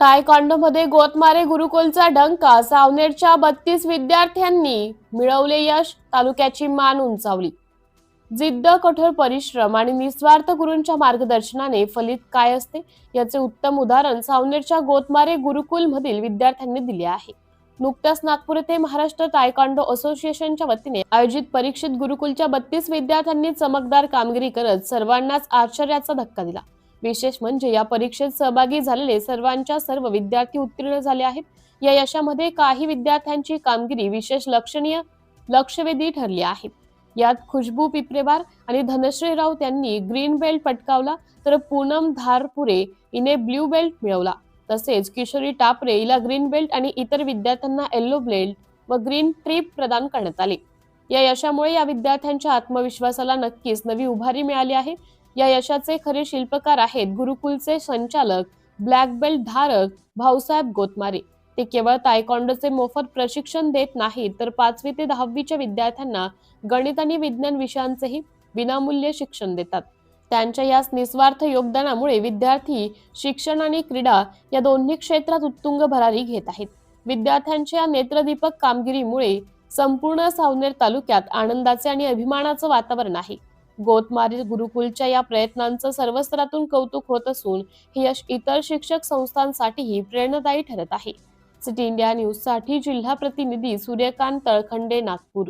तायकांडोमध्ये गोतमारे गुरुकुलचा डंका सावनेरच्या बत्तीस विद्यार्थ्यांनी मिळवले यश तालुक्याची मान उंचावली. जिद्द कठोर परिश्रम आणि निस्वार्थ गुरूंच्या मार्गदर्शनाने फलित काय असते? याचे उत्तम उदाहरण सावनेरच्या गोतमारे गुरुकुल मधील विद्यार्थ्यांनी दिले आहे. नुकत्याच नागपूर येथे महाराष्ट्र तायकांडो असोसिएशनच्या वतीने आयोजित परीक्षित गुरुकुलच्या बत्तीस विद्यार्थ्यांनी चमकदार कामगिरी करत सर्वांनाच आश्चर्याचा धक्का दिला. विशेष म्हणजे या परीक्षेत सहभागी झालेले सर्वांच्या सर्व विद्यार्थी उत्तीर्ण झाले आहेत. या यशामध्ये काही विद्यार्थ्यांची कामगिरी विशेष लक्षणीय लक्षवेधी ठरली आहे. यात खुशबू पिपरेवार आणि धनश्री राऊत यांनी ग्रीन बेल्ट पटकावला तर पूनम धारपुरे हिने ब्ल्यू बेल्ट मिळवला. तसेच किशोरी टापरे हिला ग्रीन बेल्ट आणि इतर विद्यार्थ्यांना येल्लो बेल्ट व ग्रीन ट्रीप प्रदान करण्यात आली. या यशामुळे या विद्यार्थ्यांच्या आत्मविश्वासाला नक्कीच नवी उभारी मिळाली आहे. या यशाचे खरे शिल्पकार आहेत गुरुकुलचे संचालक ब्लॅक बेल्ट धारक भाऊसाहेब गोतमारे. ते केवळ तायकॉन्डोचे मोफत प्रशिक्षण देत नाहीत तर पाचवी ते दहावीच्या विद्यार्थ्यांना गणित आणि विज्ञान विषयांचेही विनामूल्य शिक्षण देतात. त्यांच्या याच निस्वार्थ योगदानामुळे विद्यार्थी शिक्षण आणि क्रीडा या दोन्ही क्षेत्रात उत्तुंग भरारी घेत आहेत. विद्यार्थ्यांच्या या नेत्रदीपक कामगिरीमुळे संपूर्ण सावनेर तालुक्यात आनंदाचे आणि अभिमानाचं वातावरण आहे. गोतमारी गुरुकुलच्या या प्रयत्नांचं सर्व स्तरातून कौतुक होत असून हे यश इतर शिक्षक संस्थांसाठीही प्रेरणादायी ठरत आहे. सिटी इंडिया न्यूजसाठी जिल्हा प्रतिनिधी सूर्यकांत तळखंडे नागपूर.